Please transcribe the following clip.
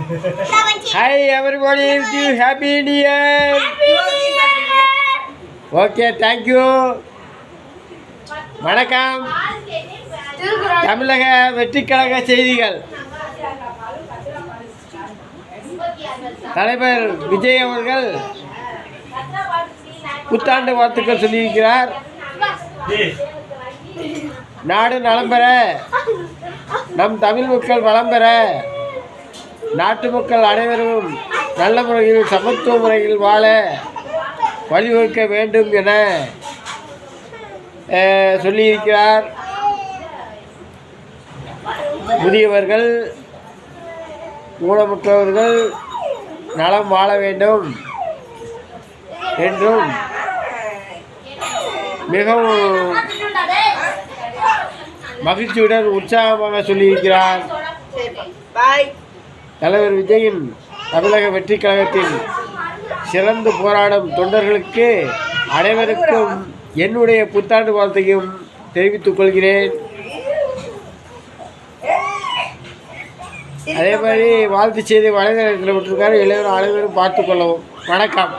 Hi everybody happy new year okay thank you வணக்கம். தமிழக வெற்றிக்கழக செய்திகள். தலைவர் விஜய் அவர்கள் புத்தாண்டு வாழ்த்துக்கள் சொல்லியிருக்கிறார். நாடு நலம் பெற நம் தமிழ் மக்கள் வளம் பெற. நாட்டு மக்கள் அனைவரும் நல்ல முறையில் சமத்துவ முறையில் வாழ வழிவகுக்க வேண்டும் என சொல்லியிருக்கிறார். முதியவர்கள் ஊனமுற்றவர்கள் நலம் வாழ வேண்டும் என்றும் மிகவும் மகிழ்ச்சியுடன் உற்சாகமாக சொல்லியிருக்கிறார். பாய் தலைவர் விஜயின் தமிழக வெற்றி கழகத்தின் சிறந்து போராடும் தொண்டர்களுக்கு அனைவருக்கும் என்னுடைய புத்தாண்டு வாழ்த்தையும் தெரிவித்துக் கொள்கிறேன். அதே மாதிரி வாழ்த்து செய்தி வலைதளத்தில் விட்டுருக்காரு. எல்லோரும் அனைவரும் பார்த்து கொள்ளவும். வணக்கம்.